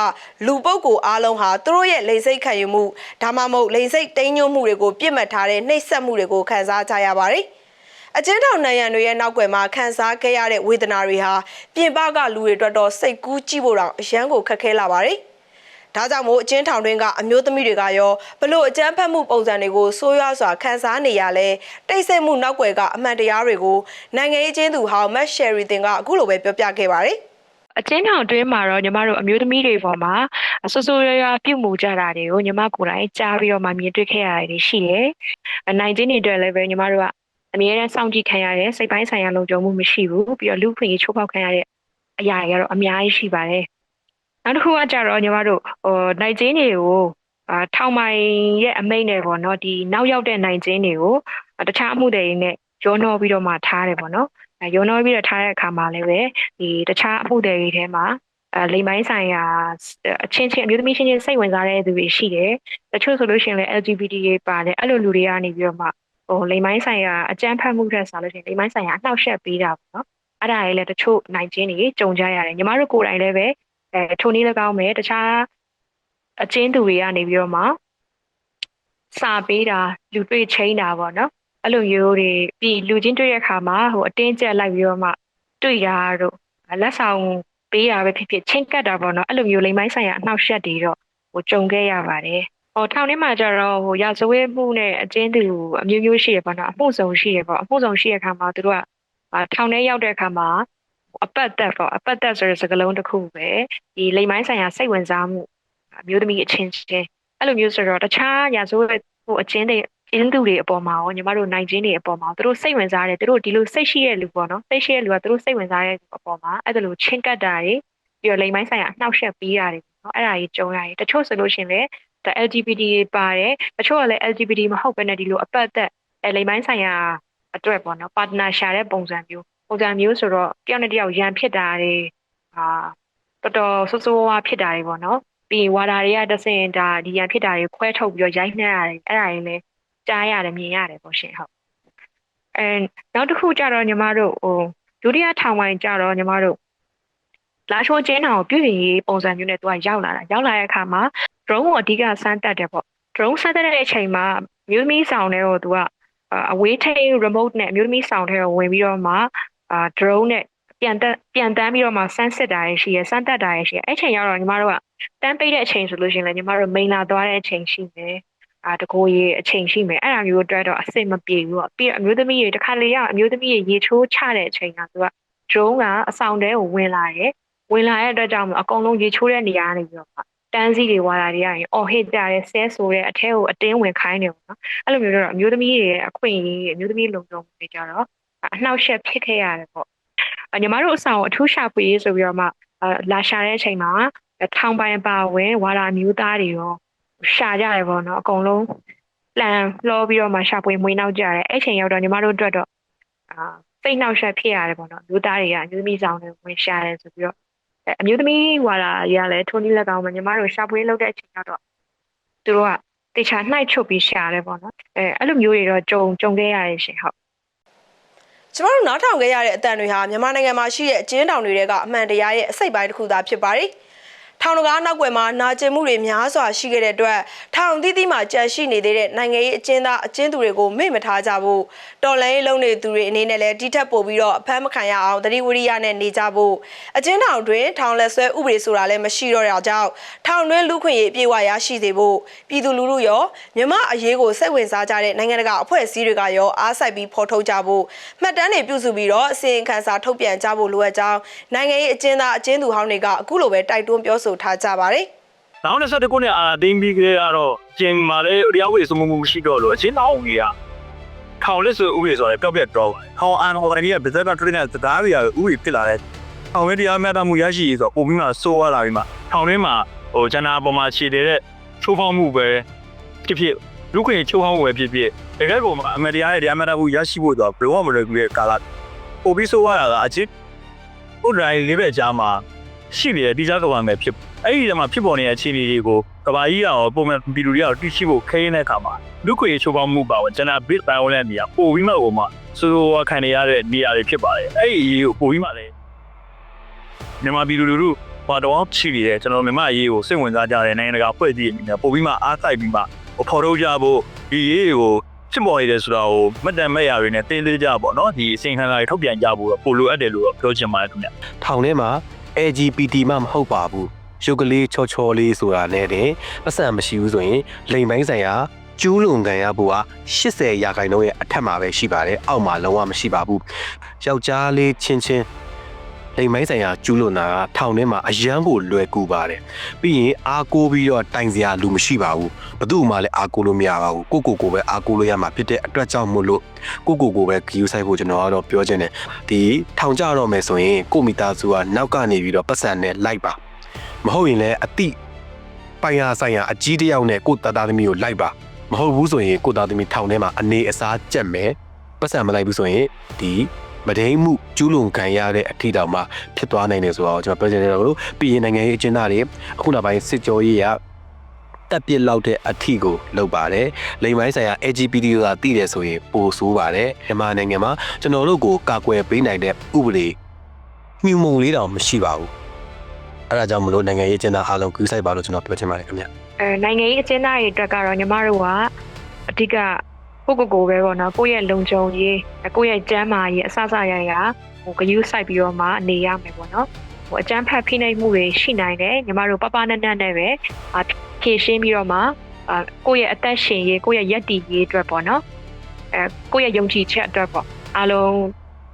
လူပုဂ္ဂိုလ်အားလုံးဟာသူတို့ရဲ့လိင်စိတ်ခံယူမှုဒါမှမဟုတ်လိင်စိတ်တိမ်ညွတ်မှုတွေကိုပြစ်မှတ်ထားတဲ့နှိပ်စက်မှုတွေကိုခံစားကြရပါတယ်အကျဉ်းထောင်နိုင်ရန်တွေရဲ့နောက်ွယ်မှာခံစားခဲ့ရတဲ့ဝေဒနာတွေဟာပြင်ပကလူတွေအတွက်တော့စိတ်ကူးကြည့်ဖို့တောင်အယံကိုခက်ခဲလာပါတယ်။ ဒါကြောင့်မို့အကျဉ်းထောင်တွင်းကအမျိုးသမီးတွေကရောဘလို့အကြမ်းဖက်မှုပုံစံတွေကိုဆိုးရွားစွာခံစားနေရလဲတိတ်ဆိတ်မှုနောက်ွယ်ကအမှန်တရားတွေကိုနိုင်ငံရေးကျင်းသူဟောင်းမက်ရှယ်ရီတင်ကအခုလိုပဲပြောပြခဲ့ပါတယ်။အချင်းထောင်တွင်းမှာတော့ညီမတို့အမျိုးသမီးတွေပေါ်မှာဆူဆူရရပြုတ်မှုကြတာတွေကိုညီမကိုယ်တိုင်ကြားပြီးတော့မှမြင်တွေ့ခဲ့ရတယ်တွေရှိတယ်။အနိုင်ချင်းတွေအတွက်လည်းပဲညီမတို့ကအမြဲတမ်းစောင့်ကြည့်ခံရတဲ့စိတ်ပိုင်းဆိုင်ရာလုံခြုံမှုမရှိဘူးပြီးတော့လူ့ခွင့်ရေးချိုးဖောက်ခံရတဲ့အရာတွေကတော့အများကြီးရှိပါတယ်။ နောက်တစ်ခုကကြတော့ညီမတို့ဟိုနိုင်ချင်းတွေကိုအာထောင်မိုင်ရဲ့အမိန့်နဲ့ပေါ့နော်ဒီနောက်ရောက်တဲ့နိုင်ချင်းတွေကိုတခြားအမှုတွေနဲ့ရောနှောပြီးတော့မှထားတယ်ပေါ့နော်။အဲရောနှောပြီးတော့ထားတဲ့အခါမှာလည်းပဲဒီတခြားအမှုတွေထဲမှာအဲလိမ်ပိုင်းဆိုင်ရာအချင်းချင်းအမျိုးသမီးချင်းချင်းစိတ်ဝင်စားတဲ့သူတွေရှိတယ်။တချို့ဆိုလို့ရှိရင်လည်း LGBT တွေပါတယ်အဲ့လိုလူတွေကနေပြီးတော့မှဟိုလိမ်ပိုင်းဆိုင်ရာအကြမ်းဖက်မှုတဲ့ဆိုလို့ရှိရင်လိမ်ပိုင်းဆိုင်ရာအနှောက်အယှက်ပေးတာပေါ့နော်။အဲ့ဒါတွေလည်းတချို့နိုင်ချင်းတွေကြုံကြရတယ်။ညီမတို့ကိုယ်တိုင်လည်းပဲ အဲထိုနည်း၎င်းပဲတခြားအချင်းသူတွေကနေပြီးတော့မှစာပေးတာလူတွေ့ချင်းတာပေါ့နော်။အဲ့လိုမျိုးတွေပြီးလူချင်းတွေ့တဲ့အခါမှာဟိုအတင်းကျပ်လိုက်ပြီးတော့မှတွေ့တာတို့လက်ဆောင်ပေးတာပဲဖြစ်ဖြစ်ချင်းကတ်တာပေါ့နော်အဲ့လိုမျိုးလိမ်ပိုင်းဆိုင်ရာအနှောက်အယှက်တွေတော့ဟိုကြုံခဲ့ရပါတယ်ဟိုထောင်ထဲမှာကျတော့ဟိုရာဇဝတ်မှုနဲ့အကျဉ်းသူအမျိုးမျိုးရှိရပေါ့နော်အမှုဆောင်ရှိရပေါ့အမှုဆောင်ရှိရခါမှာသူတို့ကထောင်ထဲရောက်တဲ့အခါမှာ အပတ်သက်ပေါ့အပတ်သက်ဆိုတဲ့စကားလုံးတစ်ခုပဲဒီလိမ်ပိုင်းဆိုင်ရာစိတ်ဝင်စားမှုအမျိုးသမီးအချင်းချင်းအဲ့လိုမျိုးဆိုတော့တခြားရာဇဝတ်ဟိုအချင်းတွေအင်းသူတွေအပေါ်မှာရောညီမတို့နိုင်ချင်းတွေအပေါ်မှာသူတို့စိတ်ဝင်စားတယ်သူတို့ဒီလိုစိတ်ရှိတဲ့လူပေါ့နော်စိတ်ရှိတဲ့လူကသူတို့စိတ်ဝင်စားတဲ့လူအပေါ်မှာအဲ့ဒါလိုချင်းကပ်တာတွေပြီးတော့လိမ်မိုင်းဆိုင်ရာအနှောက်အယှက်ပေးတာတွေပေါ့နော်အဲ့ဒါကြီးကြုံရတယ်တချို့ဆိုလို့ရှိရင်လည်းဒါ LGBT တွေပါတယ်တချို့ကလည်း LGBT မဟုတ်ဘဲနဲ့ဒီလိုအပတ်သက်အဲလိမ်မိုင်းဆိုင်ရာအတွက်ပေါ့နော် partner ရှာတဲ့ပုံစံမျိုး ပုံစံမျိုးဆိုတော့တယောက်နဲ့တယောက်ရန်ဖြစ်တာတွေအာတော်တော်ဆိုးဆိုးဝါးဝါးဖြစ်တာတွေပေါ့နော်ပြီးရင်ဝါဒါတွေကတဆင်ဒါဒီရန်ဖြစ်တာတွေခွဲထုတ်ပြီးတော့ရိုက်နှက်ရတယ်အဲ့ဒါတွေလည်းကြားရတယ်မြင်ရတယ်ပေါ့ရှင်ဟုတ်အဲနောက်တစ်ခုကြတော့ညီမတို့ဟိုဒုတိယထောင်ပိုင်းကြတော့ညီမတို့လာရှိုးကျင်းအောင် ပြည်ရင်ရေးပုံစံမျိုးနဲ့သူကရောက်လာတာရောက်လာတဲ့အခါမှာ drone ကိုအဓိကစမ်းတက်တယ်ပေါ့ drone စမ်းတက်တဲ့အချိန်မှာမြို့သမီးဆောင်တွေကိုသူကအဝေးထိန်း remote နဲ့မြို့သမီးဆောင်တွေကိုဝင်ပြီးတော့မှ အာ drone နဲ့ပြန်တက်ပြန်တန်းပြီးတော့မှစမ်းစစ်တာရရှိရယ်စမ်းတက်တာရရှိရယ်အဲ့ချိန်ရောက်တော့ညီမတို့ကတန်းပိတ်တဲ့အချိန်ဆိုလို့ရှိရင်လည်းညီမတို့မိန်လာသွားတဲ့အချိန်ရှိမယ်အာတကိုရေအချိန်ရှိမယ်အဲ့ဒါမျိုးအတွက်တော့အဆင်မပြေဘူးပေါ့ပြီးတော့အမျိုးသမီးတွေတစ်ခါလေရောက်အမျိုးသမီးတွေရေချိုးချတဲ့အချိန်ကသူက drone ကအဆောင်တဲကိုဝင်လာတယ်ဝင်လာတဲ့အတွက်ကြောင့်မို့အကုန်လုံးရေချိုးတဲ့နေရာကနေပြီးတော့မှတန်းစီတွေဝါတာတွေရရင်အော်ဟစ်ကြတယ်ဆဲဆိုတဲ့အထဲကိုအတင်းဝင်ခိုင်းတယ်ပေါ့နော်အဲ့လိုမျိုးတော့အမျိုးသမီးတွေရဲ့အခွင့်အရေးအမျိုးသမီးလုံခြုံမှုတွေကြတော့ အနှောက်အယှက်ဖြစ်ခဲ့ရတယ်ပေါ့အညီမတို့အဆောင်ကိုအထူးရှာဖွေရေးဆိုပြီးတော့မှလာရှာတဲ့အချိန်မှာထောင်ပိုင်ပါဝင်ဝါတာမျိုးသားတွေရောရှာကြတယ်ပေါ့နော်အကုန်လုံးလန်လှောပြီးတော့မှရှာဖွေမွေးနောက်ကြတယ်အဲ့ချိန်ရောက်တော့ညီမတို့အတွက်တော့အာစိတ်နှောက်ယှက်ဖြစ်ရတယ်ပေါ့နော်မျိုးသားတွေကအမျိုးသမီးဆောင်တွေဝင်ရှာတယ်ဆိုပြီးတော့အမျိုးသမီးဝါလာရလည်းထုံးနည်းလက်ကောင်းပဲညီမတို့ရှာဖွေလုပ်တဲ့အချိန်ရောက်တော့သူတို့ကတေချာနှိုက်ချုပ်ပြီးရှာတယ်ပေါ့နော်အဲအဲ့လိုမျိုးတွေတော့ကြုံကြုံခဲ့ရတယ်ရှင်ဟုတ် ကျမတို့နားထောင်ခဲ့ရတဲ့အတန်တွေဟာမြန်မာနိုင်ငံမှာရှိတဲ့အကျဉ်းထောင်တွေထဲကအမှန်တရားရဲ့အစိတ်ပိုင်းတစ်ခုသာဖြစ်ပါတယ်။ ထောင်တကားနောက်ွယ်မှာနာကျင်မှုတွေများစွာရှိခဲ့တဲ့အတွက်ထောင်သီးသီးမှာကြန့်ရှိနေသေးတဲ့နိုင်ငံရေးအကျဉ်းသားအကျဉ်းသူတွေကိုမေ့မထားကြဖို့တော်လိုင်းလုံးနေသူတွေအနေနဲ့လည်းတိထက်ပို့ပြီးတော့အဖမ်းမခံရအောင်တတိဝရိယနဲ့နေကြဖို့အကျဉ်းထောင်တွင်ထောင်လက်ဆွဲဥပဒေဆိုတာလည်းမရှိတော့တာကြောင့်ထောင်တွင်းလူခွင့်ရေးအပြည့်အဝရရှိစေဖို့ပြည်သူလူထုရောမြမအရေးကိုစိတ်ဝင်စားကြတဲ့နိုင်ငံတကာအဖွဲ့အစည်းတွေကရောအားစိုက်ပြီးဖော်ထုတ်ကြဖို့မှတ်တမ်းတွေပြုစုပြီးတော့အစီရင်ခံစာထုတ်ပြန်ကြဖို့လိုအပ်ကြောင်းနိုင်ငံရေးအကျဉ်းသားအကျဉ်းသူဟောင်းတွေကအခုလိုပဲတိုက်တွန်းပြောဆိုထားကြပါတယ်နောက်21ခုနှစ်အာသိမ်းပြီးကြတော့ကျင်မာလဲတရားဝေစမှုမှုရှိတော့လို့အချင်းတောင်းကြီးကထောင်လက်ဆိုဥပဒေဆိုတော့ပျောက်ပြက်တော့ပါတယ်။ထောင်အန်ဟော်ဂနီကဗဇက်ကထရင်းနဲ့တရားတွေကဥပဒေဖြစ်လာတဲ့ထောင်ဝဲတရားမျှတမှုရရှိရေးဆိုတော့ပုံပြီးမှစိုးရလာပြီးမှထောင်ထဲမှာဟိုဂျန်နာပေါ်မှာခြေတဲ့ချိုးဖောက်မှုပဲဖြစ်ဖြစ်လူခွင့်ချိုးဖောက်မှုပဲဖြစ်ဖြစ်တကယ်ကိုအမေတရားရဲ့တရားမျှတမှုရရှိဖို့ဆိုတော့ဘယ်တော့မှမလွယ်ဘူးရဲ့ကာလပို့ပြီးစိုးရတာကအချင်းဥဒရိုင်းလေးပဲကြားမှာ ရှိနေတဲ့တိကျကဘာမဲ့ဖြစ်အဲ့ဒီမှာဖြစ်ပေါ်နေတဲ့အခြေအနေတွေကိုကဘာကြီးရောပုံမှန်ပြည်သူတွေရောတိရှိဖို့ခဲရင်းတဲ့အခါမှာလူခွေချိုးဖောက်မှုပါဝင်ကျွန်တော် bit violence နေရာပို့ပြီးမှဟိုမှာဆိုတော့ခံရတဲ့နေရာတွေဖြစ်ပါတယ်အဲ့ဒီအရေးကိုပို့ပြီးမှလည်းမြန်မာပြည်သူလူထုဘာတော့ချီနေတယ်ကျွန်တော်မြန်မာအရေးကိုစိတ်ဝင်စားကြတဲ့နိုင်ငံတကာဖွဲ့စည်းအနေနဲ့ပို့ပြီးမှအားစိုက်ပြီးမှဖော်ထုတ်ကြဖို့ဒီရေးကိုဖြစ်ပေါ်နေတယ်ဆိုတာကိုမတန်မဲ့ရာတွေနဲ့တင်းသေးကြပေါ့နော်ဒီအစင်ခံစာတွေထုတ်ပြန်ကြဖို့ပို့လိုအပ်တယ်လို့ပြောချင်ပါတယ်ခင်ဗျထောင်ထဲမှာ LGBT မှမဟုတ်ပါဘူးရုပ်ကလေးချောချောလေးဆိုတာနဲ့တင်ပတ်စံမရှိဘူးဆိုရင်လိမ်ပိုင်းဆိုင်ရာကျူးလွန်ခံရဖို့ဟာ80ရာခိုင်နှုန်းရဲ့အထက်မှာပဲရှိပါတယ်အောက်မှာလုံးဝမရှိပါဘူးယောက်ျားလေးချင်းချင်း လိမ်မိုင်းဆိုင်ရာကျူးလွန်တာကထောင်ထဲမှာအယမ်းကိုလွယ်ကူပါတယ်ပြီးရင်အားကိုးပြီးတော့တိုင်စရာလူမရှိပါဘူးဘသူ့မှလည်းအားကိုးလို့မရပါဘူးကိုကိုကိုပဲအားကိုးလို့ရမှာဖြစ်တဲ့အတွက်ကြောင့်မို့လို့ကိုကိုကိုပဲဂယူဆိုင်ဖို့ကျွန်တော်ကတော့ပြောချင်တယ်ဒီထောင်ကြတော့မယ်ဆိုရင်ကိုမိသားစုကနောက်ကနေပြီးတော့ပတ်စံနဲ့လိုက်ပါမဟုတ်ရင်လည်းအတိပိုင်ရဆိုင်ရာအကြီးတစ်ယောက်နဲ့ကိုတသားသမီးကိုလိုက်ပါမဟုတ်ဘူးဆိုရင်ကိုသားသမီးထောင်ထဲမှာအနေအစားကျက်မယ်ပတ်စံမလိုက်ဘူးဆိုရင်ဒီ မဒိန်မှုကျူးလွန်ခံရတဲ့အထီတောင်မှဖြစ်သွားနိုင်တယ်ဆိုတော့ကျွန်တော်ပြောချင်တယ်လို့ပြည်ရင်နိုင်ငံရေးအကျဉ်းသားတွေအခုနောက်ပိုင်းစစ်ကြောရေးရတက်ပြစ်လောက်တဲ့အထီကိုလုပ်ပါတယ်လိမ်ပိုင်းဆိုင်ရာ LGBT ဆိုတာသိတယ်ဆိုရင်ပိုဆိုးပါတယ်မြန်မာနိုင်ငံမှာကျွန်တော်တို့ကိုကာကွယ်ပေးနိုင်တဲ့ဥပဒေညှို့မုံလေးတောင်မရှိပါဘူးအဲ့ဒါကြောင့်မလို့နိုင်ငံရေးအကျဉ်းသားအားလုံးကူးဆိုင်ပါလို့ကျွန်တော်ပြောချင်ပါတယ်ခင်ဗျအဲနိုင်ငံရေးအကျဉ်းသားတွေအတွက်ကတော့ညီမတို့ကအဓိက ကိုကိုကိုပဲပေါ့နော်ကိုယ့်ရဲ့လုံခြုံရေးကိုယ့်ရဲ့ကျန်းမာရေးအစစရရဟိုဂယူးဆိုင်ပြီးတော့မှနေရမယ်ပေါ့နော်ဟိုအကျန်းဖတ်ဖိနှိပ်မှုတွေရှိနိုင်တယ်ညီမတို့ပပနက်နက်နဲ့ပဲအဖြည့်ရှင်းပြီးတော့မှအကိုယ့်ရဲ့အသက်ရှင်ရေးကိုယ့်ရဲ့ယက်တီရေးအတွက်ပေါ့နော်အဲကိုယ့်ရဲ့ယုံကြည်ချက်အတွက်ပေါ့အားလုံး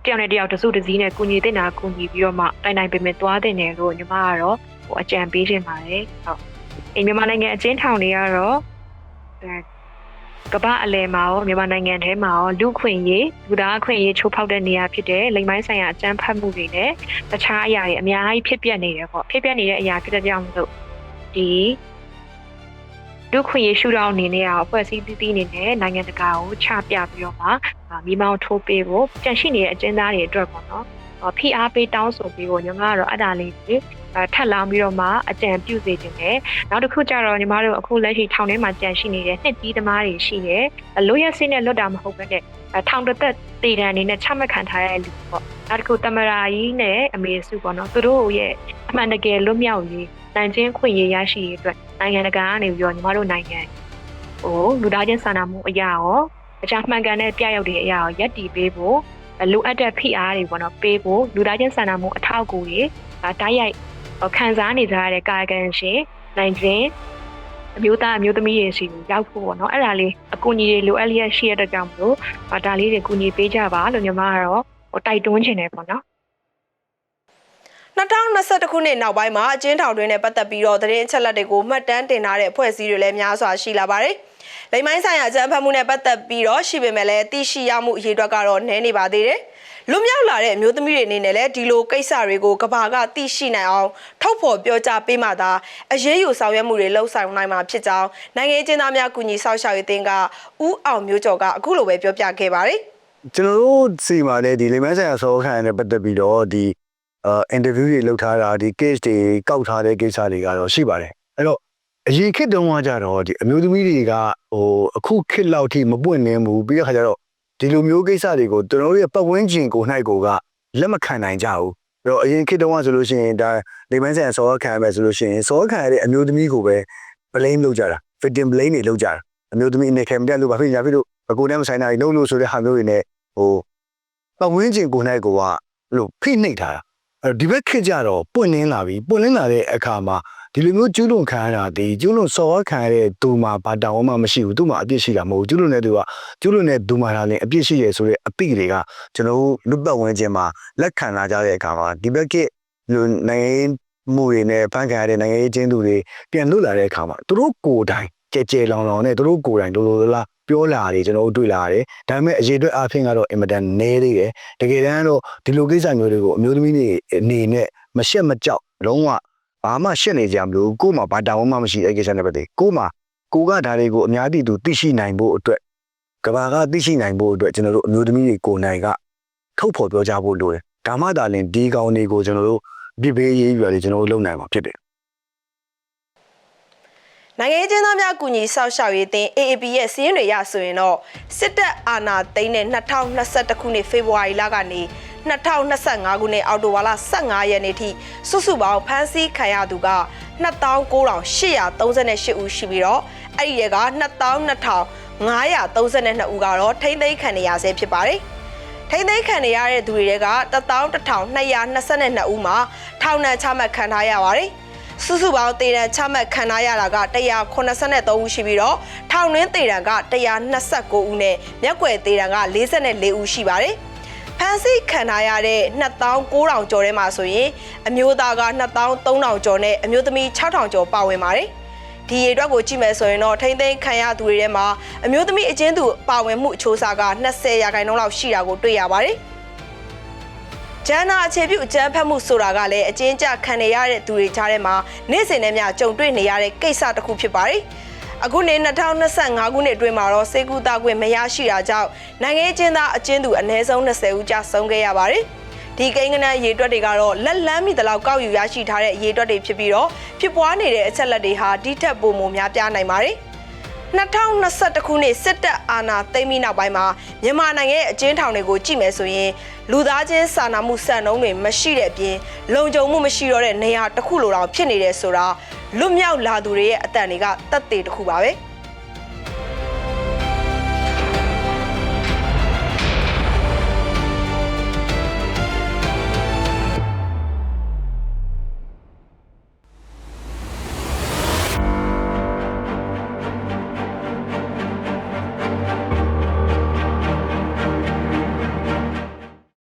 တယောက်နဲ့တယောက်တစုတစည်းနဲ့ကုညီတင်တာကုညီပြီးတော့မှတိုင်တိုင်ပင်ပင်သွားတင်တယ်လို့ညီမကတော့ဟိုအကြံပေးခြင်းပါတယ်ဟုတ်အိမ်မြန်မာနိုင်ငံအကျဉ်းထောင်တွေကတော့အဲ ကမ္ဘာအလယ်မှာရောမြန်မာနိုင်ငံထဲမှာရောလူခွင့်ရေးလူသားအခွင့်ရေးချိုးဖောက်တဲ့နေရာဖြစ်တဲ့လိမ်မိုင်းဆိုင်ရာအကြမ်းဖက်မှုတွေနဲ့တခြားအရာတွေအများကြီးဖြစ်ပျက်နေတယ်ပေါ့ဖြစ်ပျက်နေတဲ့အရာဖြစ်တဲ့ကြောင့်မလို့ဒီလူခွင့်ရေးရှုထောင့်အနေနဲ့ရောအဖွဲ့အစည်းတည်တည်နေနဲ့နိုင်ငံတကာကိုချပြပြီးတော့မှမိမောင်းထိုးပေးဖို့ကြန့်ရှိနေတဲ့အကျဉ်းသားတွေအတွက်ပေါ့နော် ဖိအားပေးတောင်းဆိုပြီးတော့ညီမကတော့အဲ့ဒါလေးတွေထပ်လောင်းပြီးတော့မှအကြံပြုစေခြင်းနဲ့နောက်တစ်ခုကျတော့ညီမတို့အခုလက်ရှိထောင်ထဲမှာကြန့်ရှိနေတဲ့နှစ်ကြီးသမားတွေရှိတယ်လို့ရစင်းနဲ့လွတ်တာမဟုတ်ဘဲနဲ့ထောင်တစ်သက်တည်တံအနေနဲ့ချမှတ်ခံထားရတဲ့လူပေါ့နောက်တစ်ခုတမရာကြီးနဲ့အမေစုပေါ့နော်သူတို့ရဲ့အမှန်တကယ်လွတ်မြောက်ရေးနိုင်ချင်းခွင့်ရေးရရှိရေးအတွက်နိုင်ငံတကာကနေပြီးတော့ညီမတို့နိုင်ငံဟိုလူသားချင်းစာနာမှုအရာရောအကြမ်းမှန်ကန်တဲ့ပြရောက်တဲ့အရာကိုယက်တီပေးဖို့ လိုအပ်တဲ့ဖိအားတွေပေါ့နော်ပေးဖို့လူသားချင်းစာနာမှုအထောက်အကူတွေတိုက်ရိုက်ခံစားနေကြရတဲ့ကာယကံရှင်နိုင်ချင်းအမျိုးသားအမျိုးသမီးတွေစီကိုရောက်ဖို့ပေါ့နော်အဲ့ဒါလေးအကူအညီတွေလိုအပ်လျက်ရှိရတဲ့ကြောင့်မလို့ဒါလေးတွေကူညီပေးကြပါလို့ညီမကတော့ဟိုတိုက်တွန်းချင်တယ်ပေါ့နော်2021ခုနှစ်နောက်ပိုင်းမှာအကျဉ်းထောင်တွင်းနဲ့ပတ်သက်ပြီးတော့သတင်းအချက်အလက်တွေကိုမှတ်တမ်းတင်ထားတဲ့အဖွဲ့အစည်းတွေလည်းများစွာရှိလာပါတယ်။ လိမ်မိုင်းဆိုင်ရာအကြမ်းဖက်မှုနဲ့ပတ်သက်ပြီးတော့ရှိပေမဲ့လည်းသိရှိရမှုအရေးအတွက်ကတော့နည်းနေပါသေးတယ်။လူမြောက်လာတဲ့အမျိုးသမီးတွေအနေနဲ့လည်းဒီလိုကိစ္စတွေကိုကဘာကသိရှိနိုင်အောင်ထုတ်ဖော်ပြောကြားပေးမှသာအရေးယူဆောင်ရွက်မှုတွေလှုပ်ဆောင်နိုင်မှာဖြစ်ကြောင်းနိုင်ငံရေးကျင်းသားများကူညီဆောက်ရှောက်ရေးအသင်းကဦးအောင်မျိုးကျော်ကအခုလိုပဲပြောပြခဲ့ပါတယ်။ကျွန်တော်တို့စီမှာလည်းဒီလိမ္မာဆိုင်ရာဆောခံရတဲ့ပတ်သက်ပြီးတော့ဒီအာ interview တွေလုပ်ထားတာဒီ case တွေကောက်ထားတဲ့ကိစ္စတွေကတော့ရှိပါတယ်အဲ့တော့ အရင်ခေတ်တုန်းကကြတော့ဒီအမျိုးသမီးတွေကဟိုအခုခေတ်လောက်ထိမပွင့်နေဘူးပြီးတဲ့ခါကျတော့ဒီလိုမျိုးကိစ္စတွေကိုကျွန်တော်တို့ရဲ့ပတ်ဝန်းကျင်ကို၌ကိုကလက်မခံနိုင်ကြဘူးအဲ့တော့အရင်ခေတ်တုန်းကဆိုလို့ရှိရင်ဒါလိမ္မာဆိုင်ရာဆောခံရမယ်ဆိုလို့ရှိရင်ဆောခံရတဲ့အမျိုးသမီးကိုပဲ blame လုပ်ကြတာ victim blame တွေလုပ်ကြတာအမျိုးသမီးအနေခံမတက်လို့ဘာဖြစ်ညာဖြစ်လို့အကိုနဲ့မဆိုင်တာကြီးလုံးလို့ဆိုတဲ့ဟာမျိုးတွေနဲ့ဟိုပတ်ဝန်းကျင်ကိုယ်၌ကိုကအဲ့လိုဖိနှိပ်ထားတာအဲ့တော့ဒီဘက်ခေတ်ကြတော့ပွင့်လင်းလာပြီပွင့်လင်းလာတဲ့အခါမှာ ဒီလိုမျိုးကျူးလွန်ခံရတာဒီကျူးလွန်စော်ခံရတဲ့သူမှာဘာတောင်းမှမရှိဘူးသူ့မှာအပြစ်ရှိတာမဟုတ်ဘူးကျူးလွန်တဲ့သူကကျူးလွန်တဲ့သူမှာလည်းအပြစ်ရှိရဆိုတဲ့အပိတွေကကျွန်တော်တို့လူပတ်ဝန်းကျင်မှာလက်ခံလာကြတဲ့အခါမှာဒီဘက်ခေတ်လူနိုင်ငံရေးမှုတွေနဲ့ဖန်ခံရတဲ့နိုင်ငံရေးချင်းသူတွေပြန်လွတ်လာတဲ့အခါမှာသူတို့ကိုယ်တိုင်ကြဲကြဲလောင်လောင်နဲ့သူတို့ကိုယ်တိုင်လိုလိုလားလားပြောလာတယ်ကျွန်တော်တို့တွေ့လာရတယ်ဒါပေမဲ့အရေးအတွက်အဖြစ်ကတော့အင်မတန်နည်းသေးတယ်တကယ်တမ်းတော့ဒီလိုကိစ္စမျိုးတွေကိုအမျိုးသမီးတွေအနေနဲ့မရှက်မကြောက်လုံးဝ ဘာမှရှက်နေကြမလို့ကို့မှာဘာတောင်းမှမရှိတဲ့ကိစ္စနဲ့ပတ်သက်ကို့မှာကိုကဒါတွေကိုအများပြည်သူသိရှိနိုင်ဖို့အတွက်ကဘာကသိရှိနိုင်ဖို့အတွက်ကျွန်တော်တို့အမျိုးသမီးတွေကိုယ်နိုင်ကထုတ်ဖော်ပြောကြဖို့လိုတယ်ဒါမှသာလင်ဒီကောင်တွေကိုကျွန်တော်တို့ပြပေးရေးယူရတယ်ကျွန်တော်တို့လုပ်နိုင်မှာဖြစ်တယ်နိုင်ငံရေးကျင်းသားများကူညီဆောက်ရှောက်ရေးအသင်း AAP ရဲ့စီးရင်တွေရဆိုရင်တော့စစ်တပ်အာဏာသိမ်းတဲ့2021ခုနှစ်ဖေဖော်ဝါရီလကနေ 2025ခုနှစ်အောက်တိုဘာလ15ရက်နေ့ထိစုစုပေါင်းဖမ်းဆီးခံရသူက29,838ဦးရှိပြီးတော့အဲ့ဒီရဲက22,532ဦးကတော့ထိမ့်သိမ်းခံနေရဆဲဖြစ်ပါတယ်။ထိမ့်သိမ်းခံနေရတဲ့သူတွေက11,222ဦးမှာထောင်ဒဏ်ချမှတ်ခံထားရပါတယ်။စုစုပေါင်းတေတံချမှတ်ခံထားရတာက183ဦးရှိပြီးတော့ထောင်တွင်းတေတံက129ဦးနဲ့မျက်ွယ်တေတံက44ဦးရှိပါတယ်။ ဖန်စီခံထားရတဲ့2900ကျော်ထဲမှာဆိုရင်အမျိုးသားက2300ကျော်နဲ့အမျိုးသမီး6000ကျော်ပါဝင်ပါတယ်။ဒီရေအတွက်ကိုကြည့်မယ်ဆိုရင်တော့ထိမ့်သိမ်းခံရသူတွေထဲမှာအမျိုးသမီးအချင်းသူပါဝင်မှုအချိုးအစားက20ရာခိုင်နှုန်းလောက်ရှိတာကိုတွေ့ရပါတယ်။ဂျန်နာအခြေပြုအကြမ်းဖက်မှုဆိုတာကလည်းအကျဉ်းချခံနေရတဲ့သူတွေကြားထဲမှာနေ့စဉ်နဲ့မျှကြုံတွေ့နေရတဲ့ကိစ္စတစ်ခုဖြစ်ပါတယ်။ အခုနှစ်2025ခုနှစ်အတွင်းမှာတော့စေကူတာခွင့်မရရှိတာကြောင့်နိုင်ငံရေးကျင်းသားအကျဉ်းသူအနည်းဆုံး20ဦးကြာဆုံးခဲ့ရပါတယ်။ဒီကိန်းဂဏန်းရေတွက်တွေကတော့လက်လန်းမိသလောက်ကောက်ယူရရှိထားတဲ့ရေတွက်တွေဖြစ်ပြီးတော့ဖြစ်ပွားနေတဲ့အချက်လက်တွေဟာဒီထက်ပိုမိုများပြားနိုင်ပါတယ်။2021ခုနှစ်စစ်တပ်အာဏာသိမ်းပြီးနောက်ပိုင်းမှာမြန်မာနိုင်ငံရဲ့အကျဉ်းထောင်တွေကိုကြည့်မယ်ဆိုရင် လူသားချင်းစာနာမှုစံနှုန်းတွေမရှိတဲ့အပြင်လုံခြုံမှုမရှိတော့တဲ့နေရာတစ်ခုလိုတောင်ဖြစ်နေတယ်ဆိုတာလွတ်မြောက်လာသူတွေရဲ့အတန်တွေကတတ်သေးတစ်ခုပါပဲ။